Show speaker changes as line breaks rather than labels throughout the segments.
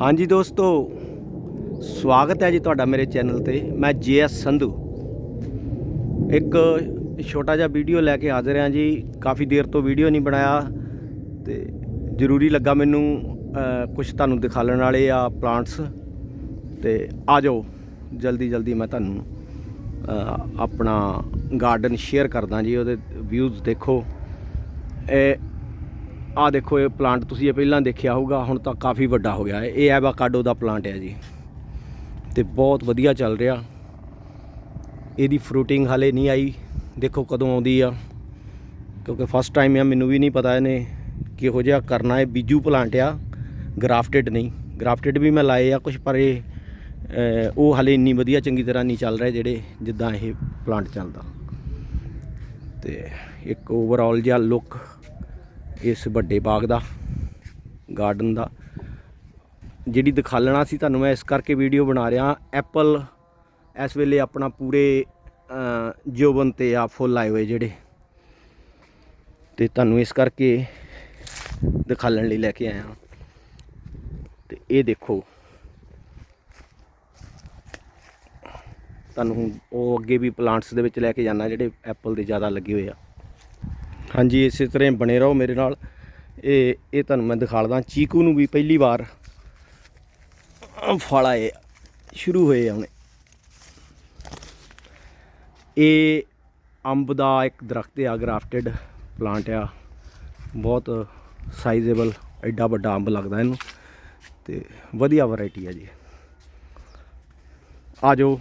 ਹਾਂਜੀ ਦੋਸਤੋ, ਸਵਾਗਤ ਹੈ ਜੀ ਤੁਹਾਡਾ ਮੇਰੇ ਚੈਨਲ ਤੇ। ਮੈਂ ਜੀਐਸ ਸੰਧੂ। ਇੱਕ ਛੋਟਾ ਜਿਹਾ ਵੀਡੀਓ ਲੈ ਕੇ ਹਾਜ਼ਰ ਹਾਂ ਜੀ। ਕਾਫੀ ਦੇਰ ਤੋਂ ਵੀਡੀਓ ਨਹੀਂ ਬਣਾਇਆ। ਤੇ ਜ਼ਰੂਰੀ ਲੱਗਾ ਮੈਨੂੰ ਕੁਝ ਤੁਹਾਨੂੰ ਦਿਖਾਉਣ ਵਾਲੇ ਆ ਪਲਾਂਟਸ। ਤੇ ਆ ਜਾਓ, ਜਲਦੀ ਜਲਦੀ ਮੈਂ ਤੁਹਾਨੂੰ ਆਪਣਾ ਗਾਰਡਨ ਸ਼ੇਅਰ ਕਰਦਾ ਜੀ, ਉਹਦੇ ਵਿਊਜ਼ ਦੇਖੋ। ਇਹ ਆ ਦੇਖੋ ਇਹ ਪਲਾਂਟ ਤੁਸੀਂ ਇਹ ਪਹਿਲਾਂ ਦੇਖਿਆ ਹੋਊਗਾ, ਹੁਣ ਤਾਂ ਕਾਫੀ ਵੱਡਾ ਹੋ ਗਿਆ ਹੈ। ਇਹ ਐਵਾਕਾਡੋ ਦਾ ਪਲਾਂਟ ਹੈ ਜੀ। ਤੇ ਬਹੁਤ ਵਧੀਆ ਚੱਲ ਰਿਹਾ। ਇਹਦੀ ਫਰੂਟਿੰਗ ਹਾਲੇ ਨਹੀਂ ਆਈ। ਦੇਖੋ ਕਦੋਂ ਆਉਂਦੀ ਆ। ਕਿਉਂਕਿ ਫਸਟ ਟਾਈਮ ਆ, ਮੈਨੂੰ ਵੀ ਨਹੀਂ ਪਤਾ ਇਹਨੇ ਕਿਹੋ ਜਿਹਾ ਕਰਨਾ ਹੈ। ਬੀਜੂ ਪਲਾਂਟ ਆ ਗ੍ਰਾਫਟਡ ਨਹੀਂ। ਗ੍ਰਾਫਟਡ ਵੀ ਮੈਂ ਲਾਏ ਆ ਕੁਝ ਪਰ ਇਹ ਉਹ ਹਾਲੇ ਇੰਨੀ ਵਧੀਆ ਚੰਗੀ ਤਰ੍ਹਾਂ ਨਹੀਂ ਚੱਲ ਰਹੇ ਜਿਹੜੇ ਜਿੱਦਾਂ ਇਹ ਪਲਾਂਟ ਚੱਲਦਾ। ਤੇ ਇੱਕ ਓਵਰਆਲ ਜਿਹਾ ਲੁੱਕ ਇਸ ਵੱਡੇ ਬਾਗ ਦਾ ਗਾਰਡਨ ਦਾ। ਜਿਹੜੀ ਦਿਖਾਲਣਾ ਸੀ ਤੁਹਾਨੂੰ ਮੈਂ ਇਸ ਕਰਕੇ ਵੀਡੀਓ ਬਣਾ ਰਿਹਾ ਐਪਲ ਇਸ ਵੇਲੇ ਆਪਣਾ ਪੂਰੇ ਅ, ਜੋਬਨ ਤੇ ਆ ਫੁੱਲ ਆਏ ਹੋਏ ਜਿਹੜੇ। ਤੇ ਤੁਹਾਨੂੰ ਇਸ ਕਰਕੇ ਦਿਖਾਲਣ ਲਈ ਲੈ ਕੇ ਆਇਆ ਤੇ ਇਹ ਦੇਖੋ। ਤੁਹਾਨੂੰ ਉਹ ਅੱਗੇ ਵੀ ਪਲਾਂਟਸ ਦੇ ਵਿੱਚ ਲੈ ਕੇ ਜਾਣਾ ਜਿਹੜੇ ਐਪਲ ਦੇ ਜ਼ਿਆਦਾ ਲੱਗੇ ਹੋਏ ਆ। ਹਾਂਜੀ, ਇਸੇ ਤਰ੍ਹਾਂ ਬਣੇ ਰਹੋ ਮੇਰੇ ਨਾਲ। ਇਹ ਇਹ ਤੁਹਾਨੂੰ ਮੈਂ ਦਿਖਾਲਦਾ ਚੀਕੂ ਨੂੰ ਵੀ ਪਹਿਲੀ ਵਾਰ ਫਲ ਆਏ ਸ਼ੁਰੂ ਹੋਏ ਆ ਹੁਣੇ ਇਹ ਅੰਬ ਦਾ ਇੱਕ ਦਰਖਤ ਆ, ਗ੍ਰਾਫਟਡ ਪਲਾਂਟ ਆ। ਬਹੁਤ ਸਾਈਜ਼ੇਬਲ ਐਡਾ ਵੱਡਾ ਅੰਬ ਲੱਗਦਾ ਇਹਨੂੰ। ਤੇ ਵਧੀਆ ਵੈਰਾਈਟੀ ਆ ਜੀ। ਆ ਜਾਓ,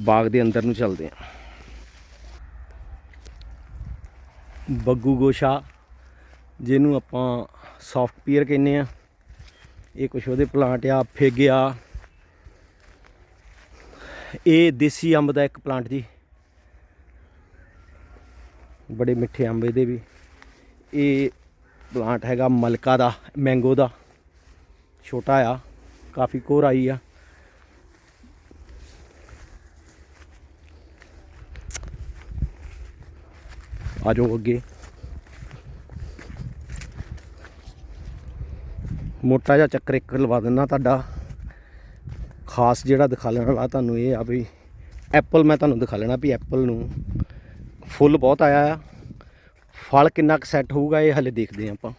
ਬਾਗ ਦੇ ਅੰਦਰ ਨੂੰ ਚੱਲਦੇ ਆ। ਬੱਗੂ ਗੋਸ਼ਾ, ਜਿਹਨੂੰ ਆਪਾਂ ਸੌਫਟ ਪੀਅਰ ਕਹਿੰਦੇ ਆ। ਇਹ ਕੁਛ ਉਹਦੇ ਪਲਾਂਟ ਆ, ਫੇਗਿਆ। ਇਹ ਦੇਸੀ ਅੰਬ ਦਾ ਇੱਕ ਪਲਾਂਟ ਜੀ। ਬੜੇ ਮਿੱਠੇ ਅੰਬ ਇਹਦੇ ਵੀ। ਇਹ ਪਲਾਂਟ ਹੈਗਾ ਮਲਕਾ ਦਾ ਮੈਂਗੋ ਦਾ। ਛੋਟਾ ਆ, ਕਾਫੀ ਕੋਰ ਆਈ ਆ। ਆ ਜਾਓ ਅੱਗੇ। ਮੋਟਾ ਜਿਹਾ ਚੱਕਰ ਇੱਕ ਲਵਾ ਦਿੰਦਾ ਤੁਹਾਡਾ। ਖਾਸ ਜਿਹੜਾ ਦਿਖਾ ਲੈਣ ਵਾਲਾ ਤੁਹਾਨੂੰ ਇਹ ਆ ਵੀ ਐਪਲ ਮੈਂ ਤੁਹਾਨੂੰ ਦਿਖਾ ਲੈਣਾ ਵੀ ਐਪਲ ਨੂੰ ਫੁੱਲ ਬਹੁਤ ਆਇਆ ਆ। ਫਲ ਕਿੰਨਾ ਕੁ ਸੈੱਟ ਹੋਊਗਾ ਇਹ ਹਲੇ ਦੇਖਦੇ ਹਾਂ ਆਪਾਂ।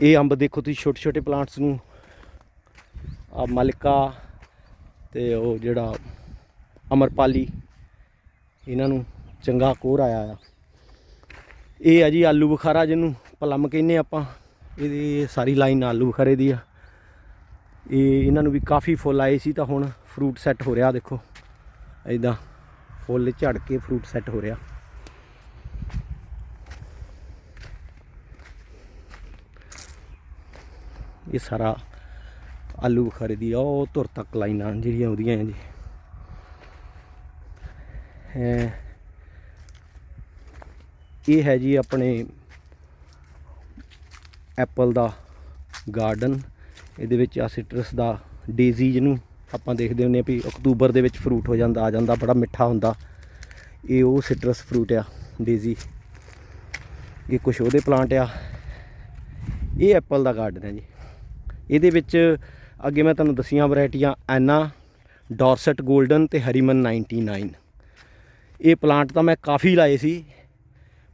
ਇਹ ਅੰਬ ਦੇਖੋ ਤੁਸੀਂ ਛੋਟੇ ਛੋਟੇ ਪਲਾਂਟਸ ਨੂੰ। ਆ ਮਲਕਾ ਤੇ ਉਹ ਜਿਹੜਾ ਅਮਰਪਾਲੀ। ਇਹਨਾਂ ਨੂੰ ਚੰਗਾ ਕੋਰ ਆਇਆ ਆ। ਇਹ ਆ ਜੀ ਆਲੂ ਬੁਖਾਰਾ ਜਿਹਨੂੰ ਪਲਮ ਕਹਿੰਦੇ ਆਪਾਂ। ਇਹਦੀ ਸਾਰੀ ਲਾਈਨ ਆਲੂ ਬੁਖਾਰੇ ਦੀ ਆ। ਇਹ ਇਹਨਾਂ ਨੂੰ ਵੀ ਕਾਫੀ ਫੁੱਲ ਆਏ ਸੀ ਤਾਂ ਹੁਣ ਫਰੂਟ ਸੈੱਟ ਹੋ ਰਿਹਾ, ਦੇਖੋ। ਐਦਾਂ ਫੁੱਲ ਝੜ ਕੇ ਫਰੂਟ ਸੈੱਟ ਹੋ ਰਿਹਾ। ਇਹ ਸਾਰਾ ਆਲੂ ਬੁਖਾਰੇ ਦੀ ਆ, ਉਹ ਧੁਰ ਤੱਕ ਲਾਈਨਾਂ ਜਿਹੜੀਆਂ ਉਹਦੀਆਂ ਆ ਜੀ। ਇਹ ਹੈ ਜੀ ਆਪਣੇ ਐਪਲ ਦਾ ਗਾਰਡਨ ਇਹਦੇ ਵਿੱਚ ਆ ਸਿਟਰਸ ਦਾ ਡੇਜ਼ੀ ਜਿਹਨੂੰ ਆਪਾਂ ਦੇਖਦੇ ਹੁੰਦੇ ਆ ਵੀ ਅਕਤੂਬਰ ਦੇ ਵਿੱਚ ਫਰੂਟ ਹੋ ਜਾਂਦਾ, ਆ ਜਾਂਦਾ, ਬੜਾ ਮਿੱਠਾ ਹੁੰਦਾ। ਇਹ ਉਹ ਸਿਟਰਸ ਫਰੂਟ ਆ ਡੇਜ਼ੀ ਇਹ ਕੁਛ ਉਹਦੇ ਪਲਾਂਟ ਆ। ਇਹ ਐਪਲ ਦਾ ਗਾਰਡਨ ਹੈ ਜੀ। ਇਹਦੇ ਵਿੱਚ ਅੱਗੇ ਮੈਂ ਤੁਹਾਨੂੰ ਦਸੀਆਂ ਵੈਰਾਈਟੀਆਂ ਐਨਾ, ਡੋਰਸਟ 골ਡਨ ਤੇ ਹਰੀਮਨ 99 ਇਹ ਪਲਾਂਟ ਤਾਂ ਮੈਂ ਕਾਫੀ ਲਾਏ ਸੀ,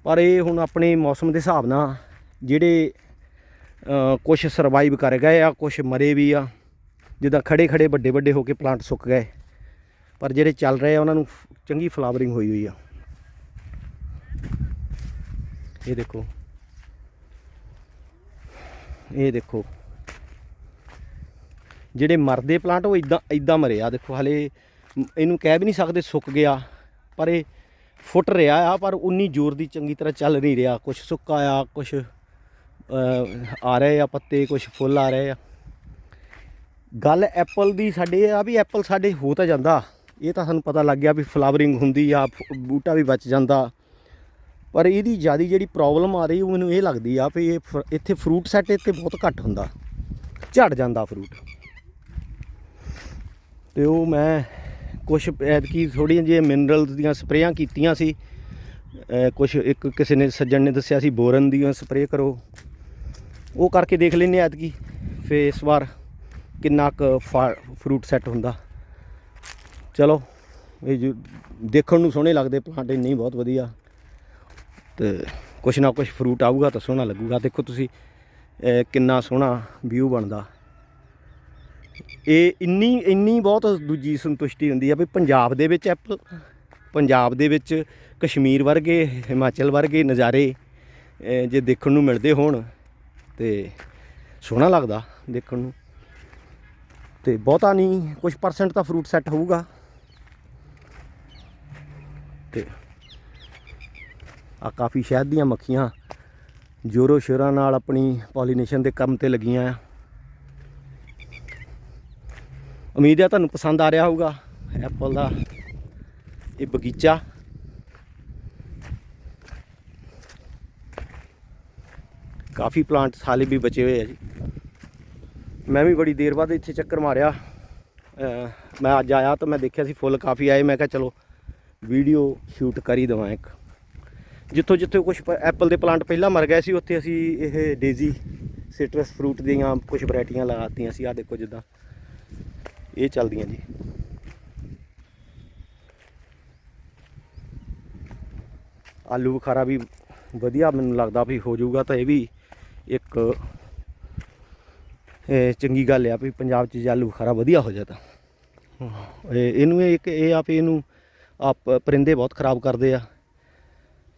ਪਰ ਇਹ ਹੁਣ ਆਪਣੇ ਮੌਸਮ ਦੇ ਹਿਸਾਬ ਨਾਲ ਜਿਹੜੇ ਕੁਝ ਸਰਵਾਈਵ ਕਰ ਗਏ ਆ ਕੁਝ ਮਰੇ ਵੀ ਆ, ਜਿੱਦਾਂ ਖੜੇ ਖੜੇ ਵੱਡੇ ਵੱਡੇ ਹੋ ਕੇ ਪਲਾਂਟ ਸੁੱਕ ਗਏ, ਪਰ ਜਿਹੜੇ ਚੱਲ ਰਹੇ ਆ, ਉਹਨਾਂ ਨੂੰ ਚੰਗੀ ਫਲਾਵਰਿੰਗ ਹੋਈ ਹੋਈ ਆ। ਇਹ ਦੇਖੋ। ਇਹ ਦੇਖੋ। ਜਿਹੜੇ ਮਰਦੇ ਪਲਾਂਟ ਉਹ ਇਦਾਂ ਇਦਾਂ ਮਰੇ ਆ, ਦੇਖੋ, ਹਲੇ ਇਹਨੂੰ ਕਹਿ ਵੀ ਨਹੀਂ ਸਕਦੇ ਸੁੱਕ ਗਿਆ। ਪਰ ਇਹ ਫੁੱਟ ਰਿਹਾ ਆ, ਪਰ ਉਨੀ ਜ਼ੋਰ ਦੀ ਚੰਗੀ ਤਰ੍ਹਾਂ ਚੱਲ ਨਹੀਂ ਰਿਹਾ। ਕੁਝ ਸੁੱਕਾ ਆ ਕੁਝ ਆ ਰਹੇ ਆ ਪੱਤੇ ਕੁਝ ਫੁੱਲ ਆ ਰਹੇ ਆ। ਗੱਲ ਐਪਲ ਦੀ ਸਾਡੇ ਇਹ ਆ ਵੀ ਐਪਲ ਸਾਡੇ ਹੋ ਤਾਂ ਜਾਂਦਾ। ਇਹ ਤਾਂ ਸਾਨੂੰ ਪਤਾ ਲੱਗ ਗਿਆ ਵੀ ਫਲਾਵਰਿੰਗ ਹੁੰਦੀ ਆ, ਫ- ਬੂਟਾ ਵੀ ਬਚ ਜਾਂਦਾ। ਪਰ ਇਹਦੀ ਜ਼ਿਆਦਾ ਜਿਹੜੀ ਪ੍ਰੋਬਲਮ ਆ ਰਹੀ, ਉਹ ਮੈਨੂੰ ਇਹ ਲੱਗਦੀ ਆ ਵੀ ਇਹ ਫ- ਇੱਥੇ ਫਰੂਟ ਸੈੱਟ ਇੱਥੇ ਬਹੁਤ ਘੱਟ ਹੁੰਦਾ। ਝੜ ਜਾਂਦਾ ਫਰੂਟ। ਤੇ ਉਹ ਮੈਂ ਕੁਝ ਐਤਕੀ ਥੋੜ੍ਹੀਆਂ ਜਿਹੀਆਂ ਮਿਨਰਲਸ ਦੀਆਂ ਸਪਰੇਆਂ ਕੀਤੀਆਂ ਸੀ। ਕੁਝ ਇੱਕ ਕਿਸੇ ਨੇ, ਸੱਜਣ ਨੇ ਦੱਸਿਆ ਸੀ, ਬੋਰਨ ਦੀਆਂ ਸਪਰੇਅ ਕਰੋ। ਉਹ ਕਰਕੇ ਦੇਖ ਲੈਨੇ ਐਤਕੀ। ਫੇ ਇਸ ਵਾਰ ਕਿੰਨਾ ਕੁ ਫਰੂਟ ਸੈੱਟ ਹੁੰਦਾ। ਚਲੋ, ਇਹ ਦੇਖਣ ਨੂੰ ਸੋਹਣੇ ਲੱਗਦੇ ਪਲਾਂਟ ਇੰਨੇ ਬਹੁਤ ਵਧੀਆ। ਤੇ ਕੁਛ ਨਾ ਕੁਛ ਫਰੂਟ ਆਊਗਾ ਤਾਂ ਸੋਹਣਾ ਲੱਗੂਗਾ। ਦੇਖੋ ਤੁਸੀਂ ਕਿੰਨਾ ਸੋਹਣਾ ਵਿਊ ਬਣਦਾ। ਇਹ ਇੰਨੀ ਇੰਨੀ ਬਹੁਤ ਦੂਜੀ ਸੰਤੁਸ਼ਟੀ ਹੁੰਦੀ ਆ ਵੀ ਪੰਜਾਬ ਦੇ ਵਿੱਚ ਐਪਲ ਪੰਜਾਬ ਦੇ ਵਿੱਚ ਕਸ਼ਮੀਰ ਵਰਗੇ, ਹਿਮਾਚਲ ਵਰਗੇ ਨਜ਼ਾਰੇ ਜੇ ਦੇਖਣ ਨੂੰ ਮਿਲਦੇ ਹੋਣ ਤੇ ਸੋਹਣਾ ਲੱਗਦਾ ਦੇਖਣ ਨੂੰ। ਤੇ ਬਹੁਤਾ ਨਹੀਂ ਕੁਝ ਪਰਸੈਂਟ ਤਾਂ ਫਰੂਟ ਸੈੱਟ ਹੋਊਗਾ। ਤੇ ਆ ਕਾਫੀ ਸ਼ਹਿਦ ਦੀਆਂ ਮੱਖੀਆਂ ਜੋਰੋ ਸ਼ੋਰਾਂ ਨਾਲ ਆਪਣੀ ਪੋਲੀਨੇਸ਼ਨ ਦੇ ਕੰਮ ਤੇ ਲੱਗੀਆਂ ਆ। ਉਮੀਦ ਹੈ ਤੁਹਾਨੂੰ ਪਸੰਦ ਆ ਰਿਹਾ ਹੋਊਗਾ ਐਪਲ ਦਾ ਇਹ ਬਗੀਚਾ। ਕਾਫੀ ਪਲਾਂਟ ਹਾਲੇ ਵੀ ਬਚੇ ਹੋਏ ਆ ਜੀ। ਮੈਂ ਵੀ ਬੜੀ ਦੇਰ ਬਾਅਦ ਇੱਥੇ ਚੱਕਰ ਮਾਰਿਆ। ਮੈਂ ਅੱਜ ਆਇਆ ਤਾਂ ਮੈਂ ਦੇਖਿਆ ਸੀ ਫੁੱਲ ਕਾਫੀ ਆਏ। ਮੈਂ ਕਿਹਾ ਚਲੋ ਵੀਡੀਓ ਸ਼ੂਟ ਕਰ ਹੀ ਦੇਵਾਂ ਇੱਕ। ਜਿੱਥੋਂ ਜਿੱਥੇ ਕੁਝ ਐਪਲ ਦੇ ਪਲਾਂਟ ਪਹਿਲਾਂ ਮਰ ਗਏ ਸੀ, ਉੱਥੇ ਅਸੀਂ ਇਹ ਡੇਜ਼ੀ ਸਿਟਰਸ ਫਰੂਟ ਦੀਆਂ ਕੁਝ ਵੈਰਾਈਟੀਆਂ ਲਗਾਤੀਆਂ ਸੀ। ਆ ਦੇਖੋ ਜਿੱਦਾਂ ਇਹ ਚੱਲਦੀਆਂ ਜੀ। ਆਲੂ ਬੁਖਾਰਾ ਵੀ ਵਧੀਆ ਮੈਨੂੰ ਲੱਗਦਾ ਵੀ ਹੋ ਜਾਊਗਾ ਤਾਂ ਇਹ ਵੀ ਇੱਕ, ਇਹ ਚੰਗੀ ਗੱਲ ਆ ਵੀ ਪੰਜਾਬ 'ਚ ਜੇ ਆਲੂ ਬੁਖਾਰਾ ਵਧੀਆ ਹੋ ਜਾਂਦਾ ਇਹ ਇਹਨੂੰ ਇਹ ਇੱਕ ਇਹ ਆ ਵੀ ਇਹਨੂੰ ਆਪ ਪਰਿੰਦੇ ਬਹੁਤ ਖਰਾਬ ਕਰਦੇ ਆ।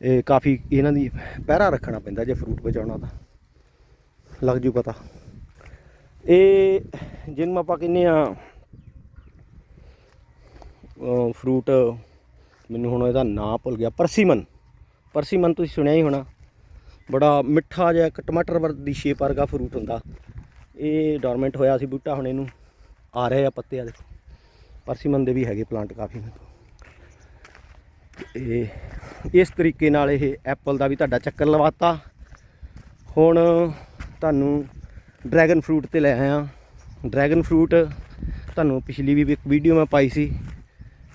ਇਹ ਕਾਫੀ ਇਹਨਾਂ ਦੀ ਪਹਿਰਾ ਰੱਖਣਾ ਪੈਂਦਾ ਜੇ ਫਰੂਟ ਬਚਾਉਣਾ ਤਾਂ। ਲੱਗ ਜੂ ਪਤਾ। ਇਹ ਜਿਹਨੂੰ ਆਪਾਂ ਕਹਿੰਦੇ ਆ ਫਰੂਟ ਮੈਨੂੰ ਹੁਣ ਇਹਦਾ ਨਾਂ ਭੁੱਲ ਗਿਆ, ਪਰਸੀਮਨ। ਪਰਸੀਮਨ ਤੁਸੀਂ ਸੁਣਿਆ ਹੀ ਹੋਣਾ। ਬੜਾ ਮਿੱਠਾ ਜਿਹਾ ਇੱਕ ਟਮਾਟਰ ਵਰ, ਦੀ ਸ਼ੇਪ ਵਰਗਾ ਫਰੂਟ ਹੁੰਦਾ। ਇਹ ਡੋਰਮੈਂਟ ਹੋਇਆ ਸੀ ਬੂਟਾ, ਹੁਣ ਇਹਨੂੰ ਆ ਰਹੇ ਆ ਪੱਤੇ ਆ ਦੇਖੋ। ਪਰਸੀਮਨ ਦੇ ਵੀ ਹੈਗੇ ਪਲਾਂਟ ਕਾਫੀ ਮੇਰੇ ਇਹ ਇਸ ਤਰੀਕੇ ਨਾਲ ਇਹ ਐਪਲ ਦਾ ਵੀ ਤੁਹਾਡਾ ਚੱਕਰ ਲਵਾਤਾ। ਹੁਣ ਤੁਹਾਨੂੰ ਡਰੈਗਨ ਫਰੂਟ ਤੇ ਲੈ ਆਇਆ। ਡਰੈਗਨ ਫਰੂਟ ਤੁਹਾਨੂੰ ਪਿਛਲੀ ਵੀ ਇੱਕ ਵੀਡੀਓ ਮੈਂ ਪਾਈ ਸੀ।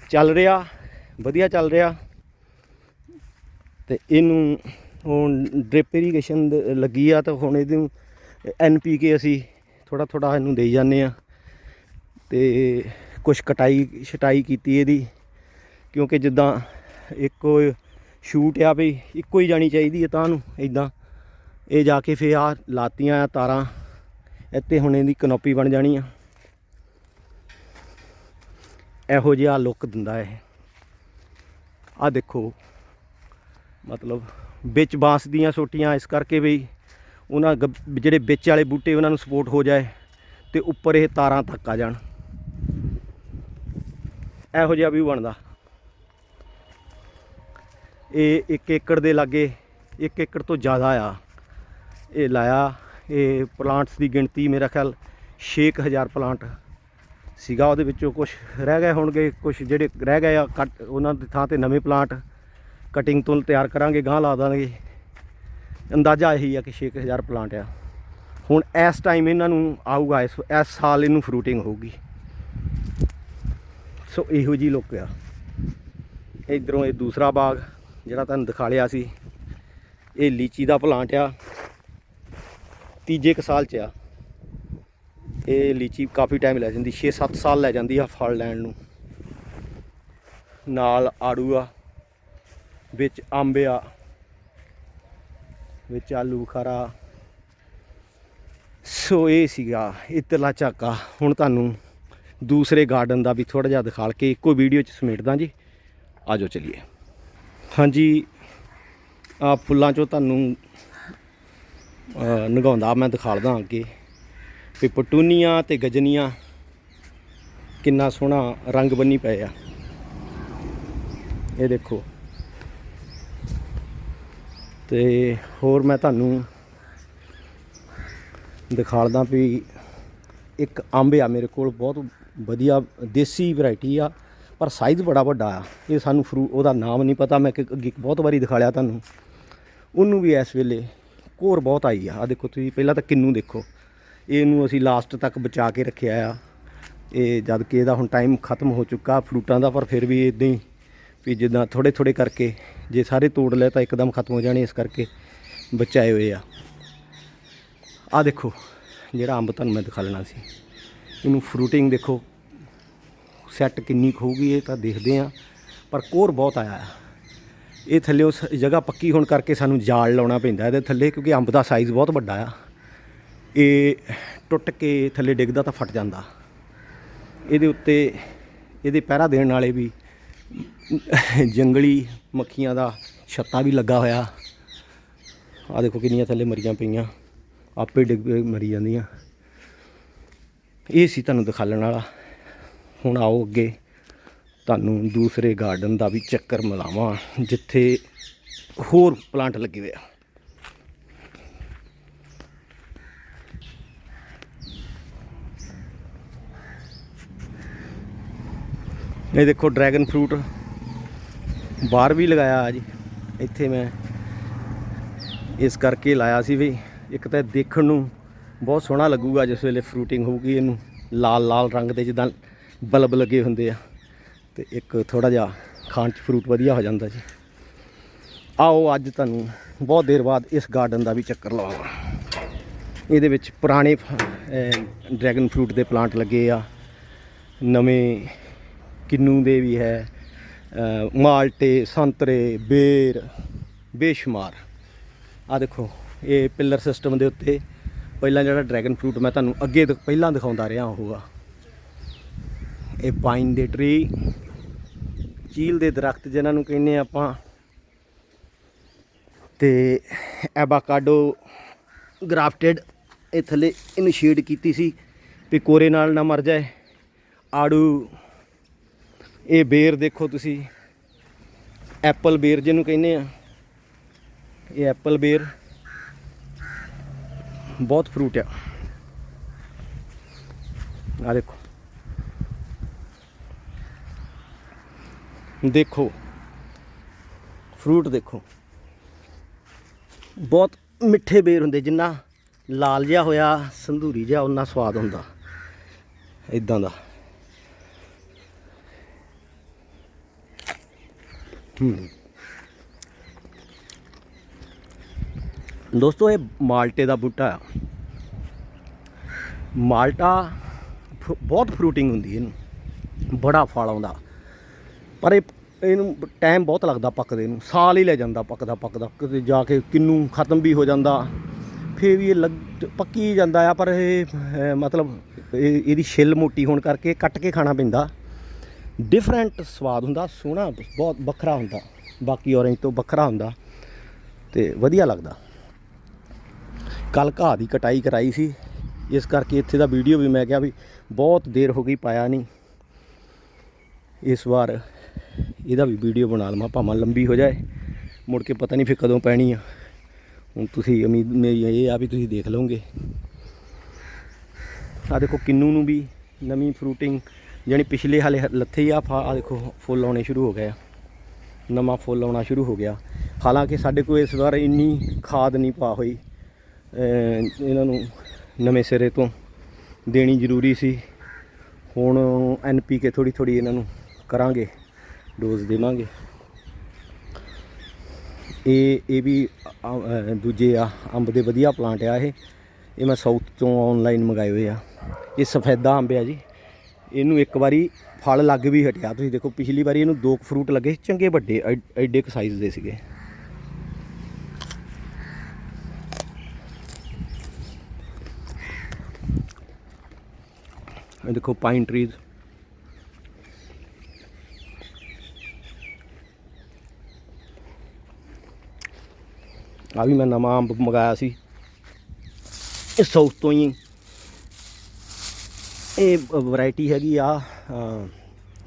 ਚੱਲ ਰਿਹਾ, ਵਧੀਆ ਚੱਲ ਰਿਹਾ। ਤੇ ਇਹਨੂੰ ਹੁਣ ਡ੍ਰਿਪ ਇਰੀਗੇਸ਼ਨ ਲੱਗੀ ਆ ਤਾਂ ਹੁਣ ਇਹਨੂੰ ਐਨਪੀਕੇ ਅਸੀਂ ਥੋੜਾ ਥੋੜਾ ਇਹਨੂੰ ਦੇਈ ਜਾਂਦੇ ਆ। ਤੇ ਕੁਝ ਕਟਾਈ, ਛਟਾਈ ਕੀਤੀ ਇਹਦੀ, ਕਿਉਂਕਿ ਜਿੱਦਾਂ ਇੱਕੋ ਸ਼ੂਟ ਆ ਵੀ ਇੱਕੋ ਹੀ ਜਾਣੀ ਚਾਹੀਦੀ ਹੈ ਤਾਂ ਨੂੰ ਇਦਾਂ ਇਹ ਜਾ ਕੇ ਫੇ ਆ ਲਾਤੀਆਂ ਆ ਤਾਰਾਂ, ਇੱਥੇ ਹੁਣ ਇਹਦੀ ਕਨੋਪੀ ਬਣ ਜਾਣੀ ਆ। ਇਹੋ ਜਿਹਾ ਲੁੱਕ ਦਿੰਦਾ ਇਹ। ਆ ਦੇਖੋ, ਮਤਲਬ ਵਿੱਚ ਬਾਂਸ ਦੀਆਂ ਸੋਟੀਆਂ, ਇਸ ਕਰਕੇ ਵੀ ਉਹਨਾਂ ਗੱਬ- ਜਿਹੜੇ ਵਿੱਚ ਵਾਲੇ ਬੂਟੇ ਉਹਨਾਂ ਨੂੰ ਸਪੋਰਟ ਹੋ ਜਾਏ ਤੇ ਉੱਪਰ ਇਹ ਤਾਰਾਂ ਤੱਕ ਆ ਜਾਣ। ਇਹੋ ਜਿਹਾ ਵੀ ਬਣਦਾ। ਇਹ 1 ਏਕੜ ਦੇ ਲਾਗੇ 1 ਏਕੜ ਤੋਂ ਜ਼ਿਆਦਾ ਆ। ਇਹ ਲਾਇਆ, ਇਹ ਪਲਾਂਟਸ ਦੀ ਗਿਣਤੀ ਮੇਰਾ ਖਿਆਲ 6000 ਪਲਾਂਟ ਸੀਗਾ, ਉਹਦੇ ਵਿੱਚੋਂ ਕੁਝ ਰਹਿ ਗਏ ਹੋਣਗੇ ਕੁਝ ਜਿਹੜੇ ਰਹਿ ਗਏ ਆ, ਕੱਟ ਉਹਨਾਂ ਦੀ ਥਾਂ ਤੇ ਨਵੇਂ ਪਲਾਂਟ। ਕਟਿੰਗ ਤੋਂ ਤਿਆਰ ਕਰਾਂਗੇ ਗਾਂ ਲਾ ਦਾਂਗੇ। ਅੰਦਾਜ਼ਾ ਇਹੀ ਆ ਕਿ 6000 ਪਲਾਂਟ ਆ। ਹੁਣ ਇਸ ਟਾਈਮ ਇਹਨਾਂ ਨੂੰ ਆਊਗਾ, ਇਸ ਇਸ ਸਾਲ ਇਹਨੂੰ ਫਰੂਟਿੰਗ ਹੋਊਗੀ। ਸੋ ਇਹੋ ਜੀ ਲੁੱਕ ਆ। ਇਧਰੋਂ ਇਹ ਦੂਸਰਾ ਬਾਗ, ਜਿਹੜਾ ਤੁਹਾਨੂੰ ਦਿਖਾ ਲਿਆ ਸੀ, ਇਹ ਲੀਚੀ ਦਾ ਪਲਾਂਟ ਆ। ਤੀਜੇ ਕੁ ਸਾਲ ਚ ਆ। ਇਹ ਲੀਚੀ ਕਾਫੀ ਟਾਈਮ ਲੈ ਜਾਂਦੀ 6-7 ਸਾਲ ਲੈ ਜਾਂਦੀ ਆ ਫਲ ਲੈਣ ਨੂੰ। ਨਾਲ ਆੜੂ ਆ ਵਿੱਚ ਅੰਬ ਆ ਵਿੱਚ ਆਲੂ ਬੁਖਾਰਾ ਸੋ ਇਹ ਸੀਗਾ ਇਤਲਾ ਝਾਕਾ। ਹੁਣ ਤੁਹਾਨੂੰ ਦੂਸਰੇ ਗਾਰਡਨ ਦਾ ਵੀ ਥੋੜਾ ਜਿਹਾ ਦਿਖਾਲ ਕੇ ਇੱਕੋ ਵੀਡੀਓ ਚ ਸਮੇਟਦਾ ਜੀ। ਆਜੋ ਚਲਿਏ। ਹਾਂਜੀ ਆ ਫੁੱਲਾਂ ਚੋਂ ਤੁਹਾਨੂੰ ਅਹ, ਨਗਾਉਂਦਾ ਮੈਂ ਦਿਖਾਲਦਾ ਅੱਗੇ। ਵੀ ਪਟੂਨੀਆਂ ਤੇ ਗਜਨੀਆਂ ਕਿੰਨਾ ਸੋਹਣਾ ਰੰਗ ਬੰਨੀ ਪਏ ਆ। ਇਹ ਦੇਖੋ। ਤੇ ਹੋਰ ਮੈਂ ਤੁਹਾਨੂੰ ਦਿਖਾਲਦਾ ਵੀ ਇੱਕ ਅੰਬ ਆ ਮੇਰੇ ਕੋਲ, ਬਹੁਤ ਵਧੀਆ ਦੇਸੀ ਵੈਰਾਈਟੀ ਆ, ਪਰ ਸਾਈਜ਼ ਬੜਾ ਵੱਡਾ ਆ। ਇਹ ਸਾਨੂੰ ਫਰੂ, ਉਹਦਾ ਨਾਮ ਨਹੀਂ ਪਤਾ, ਮੈਂ ਕਿ ਅੱਗੇ ਬਹੁਤ ਵਾਰੀ ਦਿਖਾਲਿਆ ਤੁਹਾਨੂੰ। ਉਹਨੂੰ ਵੀ ਇਸ ਵੇਲੇ ਘੋਰ ਬਹੁਤ ਆਈ ਆ। ਆ ਦੇਖੋ ਤੁਸੀਂ, ਪਹਿਲਾਂ ਤਾਂ ਕਿੰਨੂ ਦੇਖੋ। ਇਹਨੂੰ ਅਸੀਂ ਲਾਸਟ ਤੱਕ ਬਚਾ ਕੇ ਰੱਖਿਆ ਆ। ਇਹ ਜਦ ਕਿ ਇਹਦਾ ਹੁਣ ਟਾਈਮ ਖਤਮ ਹੋ ਚੁੱਕਾ ਫਰੂਟਾਂ ਦਾ, ਪਰ ਫਿਰ ਵੀ ਇਦਾਂ ਹੀ ਵੀ ਜਿੱਦਾਂ ਥੋੜੇ ਥੋੜੇ ਕਰਕੇ, ਜੇ ਸਾਰੇ ਤੋੜ ਲਏ ਤਾਂ ਇੱਕਦਮ ਖਤਮ ਹੋ ਜਾਣੇ, ਇਸ ਕਰਕੇ ਬਚਾਏ ਹੋਏ ਆ। ਆ ਦੇਖੋ, ਜਿਹੜਾ ਅੰਬ ਤੁਹਾਨੂੰ ਮੈਂ ਦਿਖਾ ਲੈਣਾ ਸੀ। ਇਹਨੂੰ ਫਰੂਟਿੰਗ ਦੇਖੋ ਸੈੱਟ ਕਿੰਨੀ ਕੁ ਹੋਊਗੀ, ਇਹ ਤਾਂ ਦੇਖਦੇ ਆ ਪਰ ਕੋਰ ਬਹੁਤ ਆਇਆ ਆ। ਇਹ ਥੱਲੇ ਉਸ ਜਗ੍ਹਾ ਪੱਕੀ ਹੋਣ ਕਰਕੇ ਸਾਨੂੰ ਜਾਲ ਲਾਉਣਾ ਪੈਂਦਾ, ਇਹਦੇ ਥੱਲੇ, ਕਿਉਂਕਿ ਅੰਬ ਦਾ ਸਾਈਜ਼ ਬਹੁਤ ਵੱਡਾ ਆ। ਇਹ ਟੁੱਟ ਕੇ ਥੱਲੇ ਡਿੱਗਦਾ ਤਾਂ ਫਟ ਜਾਂਦਾ। ਇਹਦੇ ਉੱਤੇ ਇਹਦੇ ਪਹਿਰਾ ਦੇਣ ਵਾਲੇ ਵੀ ਜੰਗਲੀ ਮੱਖੀਆਂ ਦਾ ਛੱਤਾ ਵੀ ਲੱਗਾ ਹੋਇਆ। ਆ ਦੇਖੋ ਕਿੰਨੀਆਂ ਥੱਲੇ ਮਰੀਆਂ ਪਈਆਂ। ਆਪੇ ਡਿੱਗ ਕੇ ਮਰੀ ਜਾਂਦੀਆਂ। ਇਹ ਸੀ ਤੁਹਾਨੂੰ ਦਿਖਾਲਣ ਵਾਲਾ। ਹੁਣ ਆਓ ਅੱਗੇ। ਤੁਹਾਨੂੰ ਦੂਸਰੇ ਗਾਰਡਨ ਦਾ ਵੀ ਚੱਕਰ ਮਿਲਾਵਾਂ, ਜਿੱਥੇ ਹੋਰ ਪਲਾਂਟ ਲੱਗੇ ਹੋਏ ਆ। ਇਹ ਦੇਖੋ ਡਰੈਗਨ ਫਰੂਟ ਬਾਹਰ ਵੀ ਲਗਾਇਆ ਅੱਜ। ਇੱਥੇ ਮੈਂ ਇਸ ਕਰਕੇ ਲਾਇਆ ਸੀ ਵੀ ਇੱਕ ਤਾਂ ਦੇਖਣ ਨੂੰ ਬਹੁਤ ਸੋਹਣਾ ਲੱਗੂਗਾ ਜਿਸ ਵੇਲੇ ਫਰੂਟਿੰਗ ਹੋਊਗੀ ਇਹਨੂੰ। ਲਾਲ ਲਾਲ ਰੰਗ ਦੇ ਜਿੱਦਾਂ ਬਲਬ ਲੱਗੇ ਹੁੰਦੇ ਆ। ਤੇ ਇੱਕ ਥੋੜਾ ਜਿਹਾ ਖਾਣ ਚ ਫਰੂਟ ਵਧੀਆ ਹੋ ਜਾਂਦਾ ਜੀ। ਆਓ ਅੱਜ ਤੁਹਾਨੂੰ ਬਹੁਤ ਦੇਰ ਬਾਅਦ ਇਸ ਗਾਰਡਨ ਦਾ ਵੀ ਚੱਕਰ ਲਵਾਵਾਂ ਇਹਦੇ ਵਿੱਚ ਪੁਰਾਣੇ ਡਰੈਗਨ ਫਰੂਟ ਦੇ ਪਲਾਂਟ ਲੱਗੇ ਆ। ਨਵੇਂ ਕਿੰਨੂ ਦੇ ਵੀ ਹੈ ਮਾਲਟੇ, ਸੰਤਰੇ, ਬੇਰ, ਬੇਸ਼ੁਮਾਰ। ਆ ਦੇਖੋ, ਇਹ ਪਿਲਰ ਸਿਸਟਮ ਦੇ ਉੱਤੇ ਪਹਿਲਾਂ ਜਿਹੜਾ ਡਰੈਗਨ ਫਰੂਟ ਮੈਂ ਤੁਹਾਨੂੰ ਅੱਗੇ ਪਹਿਲਾਂ ਦਿਖਾਉਂਦਾ ਰਿਹਾ ਹੋਊਗਾ ਇਹ ਪਾਈਨ ਦੇ ਟਰੀ ਚੀਲ ਦੇ ਦਰਖਤ ਜਿਨ੍ਹਾਂ ਨੂੰ ਕਹਿੰਦੇ ਆ ਆਪਾਂ। ਤੇ ਐਬਾਕਾਡੋ ਗ੍ਰਾਫਟਡ ਇਹ ਥੱਲੇ ਇਹਨੂੰ ਸ਼ੇਡ ਕੀਤੀ ਸੀ ਵੀ ਕੋਰੇ ਨਾਲ ਨਾ ਮਰ ਜਾਏ। ਆੜੂ ਇਹ ਬੇਰ ਦੇਖੋ ਤੁਸੀਂ। ਐਪਲ ਬੇਰ ਜਿਹਨੂੰ ਕਹਿੰਦੇ ਆ। ਇਹ ਐਪਲ ਬੇਰ ਬਹੁਤ ਫਰੂਟ ਆ। ਆ ਦੇਖੋ। ਦੇਖੋ। ਫਰੂਟ ਦੇਖੋ। ਬਹੁਤ ਮਿੱਠੇ ਬੇਰ ਹੁੰਦੇ, ਜਿੰਨਾ ਲਾਲ ਜਿਹਾ ਹੋਇਆ, ਸੰਧੂਰੀ ਜਿਹਾ ਉਹਨਾਂ ਸਵਾਦ ਹੁੰਦਾ। ਇਦਾਂ ਦਾ। ਦੋਸਤੋ, ਇਹ ਮਾਲਟੇ ਦਾ ਬੂਟਾ ਆ। ਮਾਲਟਾ ਫ- ਬਹੁਤ ਫਰੂਟਿੰਗ ਹੁੰਦੀ ਇਹਨੂੰ। ਬੜਾ ਫਲ ਆਉਂਦਾ। ਪਰ ਇਹ, ਇਹਨੂੰ ਟਾਈਮ ਬਹੁਤ ਲੱਗਦਾ ਪੱਕਦੇ ਨੂੰ। ਸਾਲ ਹੀ ਲੈ ਜਾਂਦਾ ਪੱਕਦਾ ਪੱਕਦਾ। ਕਿਤੇ ਜਾ ਕੇ ਕਿੰਨੂ ਖਤਮ ਵੀ ਹੋ ਜਾਂਦਾ। ਫੇਰ ਵੀ ਇਹ ਲੱਗ, ਪੱਕੀ ਜਾਂਦਾ ਆ। ਪਰ ਇਹ ਮਤਲਬ, ਇਹ- ਇਹਦੀ ਛਿੱਲ ਮੋਟੀ ਹੋਣ ਕਰਕੇ ਕੱਟ ਕੇ ਖਾਣਾ ਪੈਂਦਾ। ਡਿਫਰੈਂਟ ਸਵਾਦ ਹੁੰਦਾ, ਸੋਹਣਾ, ਬਹੁਤ ਵੱਖਰਾ ਹੁੰਦਾ, ਬਾਕੀ ਔਰੇਂਜ ਤੋਂ ਵੱਖਰਾ ਹੁੰਦਾ ਤੇ ਵਧੀਆ ਲੱਗਦਾ। ਕੱਲ ਘਾਹ ਦੀ ਕਟਾਈ ਕਰਾਈ ਸੀ, ਇਸ ਕਰਕੇ ਇੱਥੇ ਦਾ ਵੀਡੀਓ ਵੀ ਮੈਂ ਕਿਹਾ ਵੀ ਬਹੁਤ ਦੇਰ ਹੋ ਗਈ ਪਾਇਆ ਨਹੀਂ। ਇਸ ਵਾਰ ਇਹਦਾ ਵੀ ਵੀਡੀਓ ਬਣਾ ਲਵਾਂ, ਭਾਵੇਂ ਲੰਬੀ ਹੋ ਜਾਏ, ਮੁੜ ਕੇ ਪਤਾ ਨਹੀਂ ਫਿਰ ਕਦੋਂ ਪੈਣੀ ਆ। ਹੁਣ ਤੁਸੀਂ ਉਮੀਦ, ਮੇਰੀ ਇਹ ਆ ਵੀ ਤੁਸੀਂ ਦੇਖ ਲਓਗੇ। ਆ ਦੇਖੋ ਕਿੰਨੂ ਨੂੰ ਵੀ ਨਵੀਂ ਫਰੂਟਿੰਗ ਜਾਣੀ ਪਿਛਲੇ ਹਾਲੇ ਲੱਥੇ ਆ ਆ ਦੇਖੋ, ਫੁੱਲ ਆਉਣੇ ਸ਼ੁਰੂ ਹੋ ਗਏ ਆ। ਨਵਾਂ ਫੁੱਲ ਆਉਣਾ ਸ਼ੁਰੂ ਹੋ ਗਿਆ। ਹਾਲਾਂਕਿ ਸਾਡੇ ਕੋਲ ਇਸ ਵਾਰ ਇੰਨੀ ਖਾਦ ਨਹੀਂ ਪਾ ਹੋਈ। ਇਹਨਾਂ ਨੂੰ ਨਵੇਂ ਸਿਰੇ ਤੋਂ ਦੇਣੀ ਜ਼ਰੂਰੀ ਸੀ। ਹੁਣ ਐਨ ਪੀ ਕੇ ਥੋੜੀ ਥੋੜੀ ਇਹਨਾਂ ਨੂੰ ਕਰਾਂਗੇ, ਡੋਜ਼ ਦੇਵਾਂਗੇ। ਇਹ ਇਹ ਵੀ ਦੂਜੇ ਆ, ਅੰਬ ਦੇ ਵਧੀਆ ਪਲਾਂਟ ਆ ਇਹ। ਇਹ ਮੈਂ ਸਾਊਥ ਤੋਂ ਆਨਲਾਈਨ ਮੰਗਾਏ ਹੋਏ ਆ। ਇਹ ਸਫੈਦਾ ਅੰਬ ਆ ਜੀ। ਇਹਨੂੰ ਇੱਕ ਵਾਰੀ ਫਲ ਲੱਗ ਵੀ ਹਟਿਆ। ਤੁਸੀਂ ਦੇਖੋ, ਪਿਛਲੀ ਵਾਰੀ ਇਹਨੂੰ ਦੋ ਕੁ ਫਰੂਟ ਲੱਗੇ ਚੰਗੇ ਵੱਡੇ ਐਡੇ ਕੁ ਸਾਈਜ਼ ਦੇ ਸੀਗੇ। ਇਹ ਦੇਖੋ ਪਾਈਨ ਟਰੀਜ਼ ਆ ਵੀ ਮੈਂ ਨਵਾਂ ਅੰਬ ਮੰਗਾਇਆ ਸੀ। ਇਹ ਸਾਊਥ ਤੋਂ ਹੀ। ਇਹ ਵੈਰਾਈਟੀ ਹੈਗੀ ਆ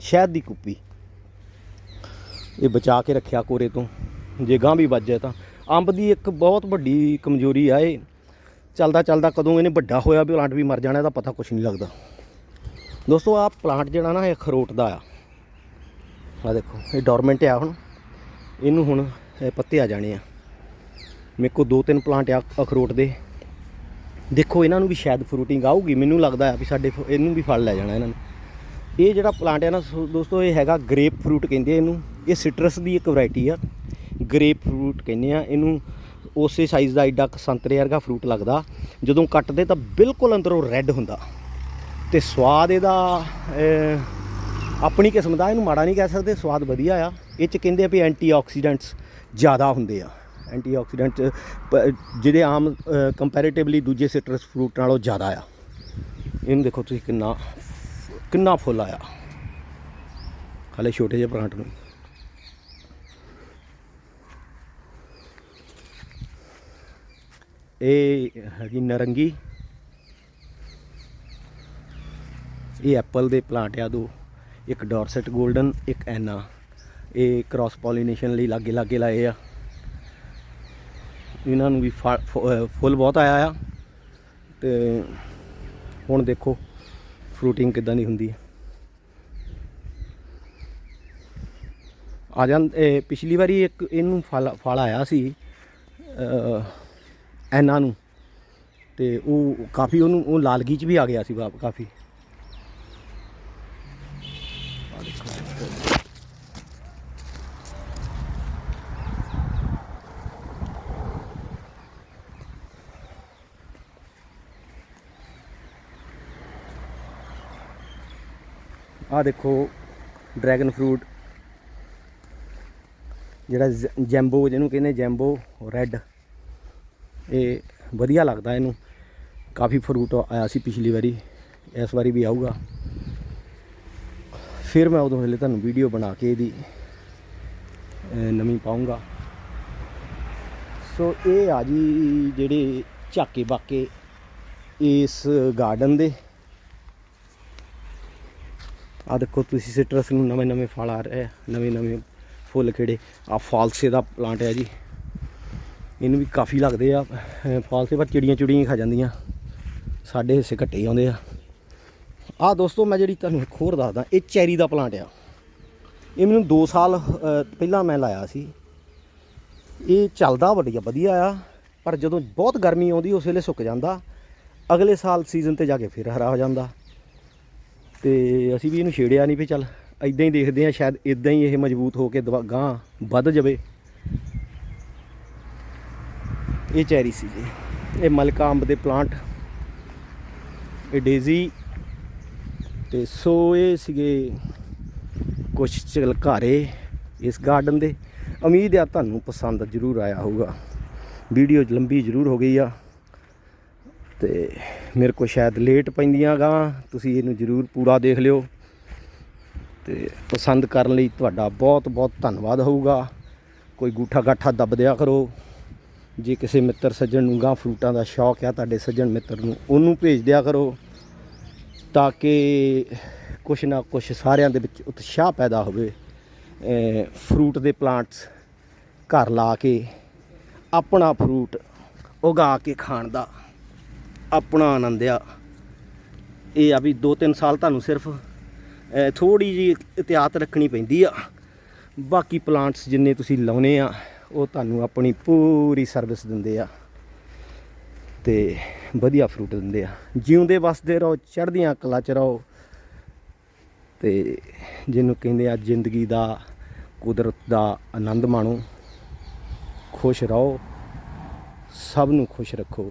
ਸ਼ਹਿਦ ਦੀ ਕੁੱਪੀ। ਇਹ ਬਚਾ ਕੇ ਰੱਖਿਆ ਕੋਰੇ ਤੋਂ। ਜੇ ਗਾਂ ਵੀ ਵੱਜ ਜਾਏ ਤਾਂ। ਅੰਬ ਦੀ ਇੱਕ ਬਹੁਤ ਵੱਡੀ ਕਮਜ਼ੋਰੀ ਆ ਇਹ। ਚੱਲਦਾ ਚੱਲਦਾ ਕਦੋਂ ਇਹਨੇ ਵੱਡਾ ਹੋਇਆ ਵੀ ਪਲਾਂਟ ਵੀ ਮਰ ਜਾਣਾ, ਇਹਦਾ ਪਤਾ ਕੁਝ ਨਹੀਂ ਲੱਗਦਾ। ਦੋਸਤੋ, ਆਹ ਪਲਾਂਟ ਜਿਹੜਾ ਨਾ, ਇਹ ਅਖਰੋਟ ਦਾ ਆ। ਆ ਦੇਖੋ, ਇਹ ਡੋਰਮੈਂਟ ਆ ਹੁਣ। ਇਹਨੂੰ ਹੁਣ ਪੱਤੇ ਆ ਜਾਣੇ ਆ। ਮੇਰੇ ਕੋਲ ਦੋ ਤਿੰਨ ਪਲਾਂਟ ਆ ਅਖਰੋਟ ਦੇ। ਦੇਖੋ, ਇਹਨਾਂ ਨੂੰ ਵੀ ਸ਼ਾਇਦ ਫਰੂਟਿੰਗ ਆਊਗੀ। ਮੈਨੂੰ ਲੱਗਦਾ ਆ ਵੀ ਸਾਡੇ ਫ- ਇਹਨੂੰ ਵੀ ਫਲ ਲੈ ਜਾਣਾ ਇਹਨਾਂ ਨੇ। ਇਹ ਜਿਹੜਾ ਪਲਾਂਟ ਹੈ ਨਾ, ਸੋ, ਦੋਸਤੋ, ਇਹ ਹੈਗਾ ਗ੍ਰੇਪ ਫਰੂਟ ਕਹਿੰਦੇ ਆ ਇਹਨੂੰ। ਇਹ ਸਿਟਰਸ ਦੀ ਇੱਕ ਵੈਰਾਈਟੀ ਆ। ਗ੍ਰੇਪ ਫਰੂਟ ਕਹਿੰਦੇ ਆ ਇਹਨੂੰ। ਉਸੇ ਸਾਈਜ਼ ਦਾ ਐਡਾ ਸੰਤਰੇ ਵਰਗਾ ਫਰੂਟ ਲੱਗਦਾ। ਜਦੋਂ ਕੱਟਦੇ ਤਾਂ ਬਿਲਕੁਲ ਅੰਦਰੋਂ ਰੈੱਡ ਹੁੰਦਾ। ਤੇ ਸਵਾਦ ਇਹਦਾ ਆਪਣੀ ਕਿਸਮ ਦਾ, ਇਹਨੂੰ ਮਾੜਾ ਨਹੀਂ ਕਹਿ ਸਕਦੇ, ਸਵਾਦ ਵਧੀਆ ਆ। ਇਹ ਚ ਕਹਿੰਦੇ ਆ ਵੀ ਐਂਟੀਆਕਸੀਡੈਂਟਸ ਜ਼ਿਆਦਾ ਹੁੰਦੇ ਆ। ਐਂਟੀਆਕਸੀਡੈਂਟ ਜਿਹਦੇ ਆਮ ਕੰਪੈਰੀਟਿਵਲੀ ਦੂਜੇ ਸਿਟਰਸ ਫਰੂਟ ਨਾਲੋਂ ਜ਼ਿਆਦਾ ਆ। ਇਹਨੂੰ ਦੇਖੋ ਤੁਸੀਂ ਕਿੰਨਾ ਕਿੰਨਾ ਫੁੱਲ ਆਇਆ। ਹਾਲੇ ਛੋਟੇ ਜਿਹੇ ਪਲਾਂਟ ਨੂੰ। ਇਹ ਹੈਗੀ ਨਰੰਗੀ। ਇਹ ਐਪਲ ਦੇ ਪਲਾਂਟ ਆ ਦੋ। ਇੱਕ ਡੋਰਸੈਟ 골ਡਨ ਇੱਕ ਐਨਾ। ਇਹ ਕ੍ਰਾਸ ਪੋਲੀਨੇਸ਼ਨ ਲਈ ਲਾਗੇ ਲਾਗੇ ਲਾਏ ਆ। ਇਹਨਾਂ ਨੂੰ ਵੀ ਫਲ ਫੁ- ਫੁੱਲ ਬਹੁਤ ਆਇਆ ਆ। ਤੇ ਹੁਣ ਦੇਖੋ ਫਰੂਟਿੰਗ ਕਿਦਾਂ ਦੀ ਹੁੰਦੀ ਹੈ ਆ ਜਾਂ ਪਿਛਲੀ ਵਾਰੀ ਇੱਕ ਇਹਨੂੰ ਫਲ ਫਲ ਆਇਆ ਸੀ ਅਹ, ਐਨਾ ਨੂੰ। ਤੇ ਉਹ ਕਾਫੀ ਉਹਨੂੰ ਉਹ ਲਾਲਗੀ ਚ ਵੀ ਆ ਗਿਆ ਸੀ ਵਾ- ਕਾਫੀ। ਆਹ ਦੇਖੋ ਡਰੈਗਨ ਫਰੂਟ। ਜਿਹੜਾ ਜ- ਜੈਂਬੋ, ਜਿਹਨੂੰ ਕਹਿੰਦੇ ਜੈਂਬੋ, ਰੈੱਡ। ਇਹ ਵਧੀਆ ਲੱਗਦਾ ਇਹਨੂੰ। ਕਾਫੀ ਫਰੂਟ ਆਇਆ ਸੀ ਪਿਛਲੀ ਵਾਰੀ। ਇਸ ਵਾਰੀ ਵੀ ਆਊਗਾ। ਫਿਰ ਮੈਂ ਉਦੋਂ ਵੇਲੇ ਤੁਹਾਨੂੰ ਵੀਡੀਓ ਬਣਾ ਕੇ ਇਹਦੀ ਨਵੀਂ ਪਾਉਂਗਾ ਸੋ ਇਹ ਆ ਜੀ, ਜਿਹੜੇ ਝਾਕੇ ਬਾਕੇ ਇਸ ਗਾਰਡਨ ਦੇ। ਆ ਦੇਖੋ ਤੁਸੀਂ ਸਿਟਰਸ ਨੂੰ ਨਵੇਂ ਨਵੇਂ ਫਲ ਆ ਰਹੇ ਆ, ਨਵੇਂ ਨਵੇਂ ਫੁੱਲ ਖਿੜੇ। ਆ ਫਾਲਸੇ ਦਾ ਪਲਾਂਟ ਹੈ ਜੀ। ਇਹਨੂੰ ਵੀ ਕਾਫੀ ਲੱਗਦੇ ਆ ਫਾਲਸੇ ਪਰ ਚਿੜੀਆਂ ਚੁੜੀਆਂ ਖਾ ਜਾਂਦੀਆਂ। ਸਾਡੇ ਹਿੱਸੇ ਘੱਟੇ ਆਉਂਦੇ ਆ। ਆ ਦੋਸਤੋ ਮੈਂ ਜਿਹੜੀ ਤੁਹਾਨੂੰ ਇੱਕ ਹੋਰ ਦੱਸਦਾ, ਇਹ ਚੈਰੀ ਦਾ ਪਲਾਂਟ ਆ। ਇਹ ਮੈਨੂੰ 2 ਸਾਲ ਪਹਿਲਾਂ ਮੈਂ ਲਾਇਆ ਸੀ। ਇਹ ਚੱਲਦਾ ਵਧੀਆ ਵਧੀਆ ਆ, ਪਰ ਜਦੋਂ ਬਹੁਤ ਗਰਮੀ ਆਉਂਦੀ, ਉਸ ਵੇਲੇ ਸੁੱਕ ਜਾਂਦਾ। ਅਗਲੇ ਸਾਲ ਸੀਜ਼ਨ ਤੇ ਜਾ ਕੇ ਫਿਰ ਹਰਾ ਹੋ ਜਾਂਦਾ। ਤੇ ਅਸੀਂ ਵੀ ਇਹਨੂੰ ਛੇੜਿਆ ਨਹੀਂ ਵੀ ਚੱਲ ਇਦਾਂ ਹੀ ਦੇਖਦੇ ਆ ਸ਼ਾਇਦ ਇਦਾਂ ਹੀ ਇਹ ਮਜ਼ਬੂਤ ਹੋ ਕੇ ਦਵਾ- ਵੱਧ ਜਾਵੇ। ਇਹ ਚੈਰੀ ਸੀ ਜੀ। ਇਹ ਮਲਕਾ ਅੰਬ ਦੇ ਪਲਾਂਟ। ਇਹ ਡੇਜ਼ੀ। ਤੇ ਸੋ ਇਹ ਸੀਗੇ ਕੁਝ ਚਲਕਾਰੇ ਇਸ ਗਾਰਡਨ ਦੇ। ਉਮੀਦ ਆ ਤੁਹਾਨੂੰ ਪਸੰਦ ਜ਼ਰੂਰ ਆਇਆ ਹੋਊਗਾ। ਵੀਡੀਓ ਲੰਬੀ ਜ਼ਰੂਰ ਹੋ ਗਈ ਆ। ਤੇ ਮੇਰੇ ਕੋਲ ਸ਼ਾਇਦ ਲੇਟ ਪੈਂਦੀਆਂ ਗਾ, ਤੁਸੀਂ ਇਹਨੂੰ ਜ਼ਰੂਰ ਪੂਰਾ ਦੇਖ ਲਿਓ। ਤੇ ਪਸੰਦ ਕਰਨ ਲਈ ਤੁਹਾਡਾ ਬਹੁਤ ਬਹੁਤ ਧੰਨਵਾਦ ਹੋਊਗਾ। ਕੋਈ ਗੂਠਾ ਗਾਠਾ ਦੱਬ ਦਿਆ ਕਰੋ। ਜੇ ਕਿਸੇ ਮਿੱਤਰ ਸੱਜਣ ਨੂੰ ਗਾਂ ਫਰੂਟਾਂ ਦਾ ਸ਼ੌਕ ਆ, ਤੁਹਾਡੇ ਸੱਜਣ ਮਿੱਤਰ ਨੂੰ ਉਹਨੂੰ ਭੇਜ ਦਿਆ ਕਰੋ ਤਾਂ ਕਿ ਕੁਛ ਨਾ ਕੁਛ ਸਾਰਿਆਂ ਦੇ ਵਿੱਚ ਉਤਸ਼ਾਹ ਪੈਦਾ ਹੋਵੇ। ਫਰੂਟ ਦੇ ਪਲਾਂਟਸ ਘਰ ਲਾ ਕੇ ਆਪਣਾ ਫਰੂਟ ਉਗਾ ਕੇ ਖਾਣ ਦਾ। ਆਪਣਾ ਆਨੰਦ ਆ। ਇਹ ਆ ਵੀ 2-3 ਸਾਲ ਤੁਹਾਨੂੰ ਸਿਰਫ ਥੋੜੀ ਜੀ ਇਤਿਆਤ ਰੱਖਣੀ ਪੈਂਦੀ ਆ। ਬਾਕੀ ਪਲਾਂਟਸ ਜਿੰਨੇ ਤੁਸੀਂ ਲਾਉਨੇ ਆ, ਉਹ ਤੁਹਾਨੂੰ ਆਪਣੀ ਪੂਰੀ ਸਰਵਿਸ ਦਿੰਦੇ ਆ। ਤੇ ਵਧੀਆ ਫਰੂਟ ਦਿੰਦੇ ਆ। ਜਿਉਂਦੇ ਵਸਦੇ ਰਹੋ, ਚੜ੍ਹਦੀਆਂ ਕਲਾ ਚ ਰਹੋ। ਤੇ ਜਿਹਨੂੰ ਕਹਿੰਦੇ ਆ ਜ਼ਿੰਦਗੀ ਦਾ ਕੁਦਰਤ ਦਾ ਆਨੰਦ ਮਾਣੋ। ਖੁਸ਼ ਰਹੋ। ਸਭ ਨੂੰ ਖੁਸ਼ ਰੱਖੋ।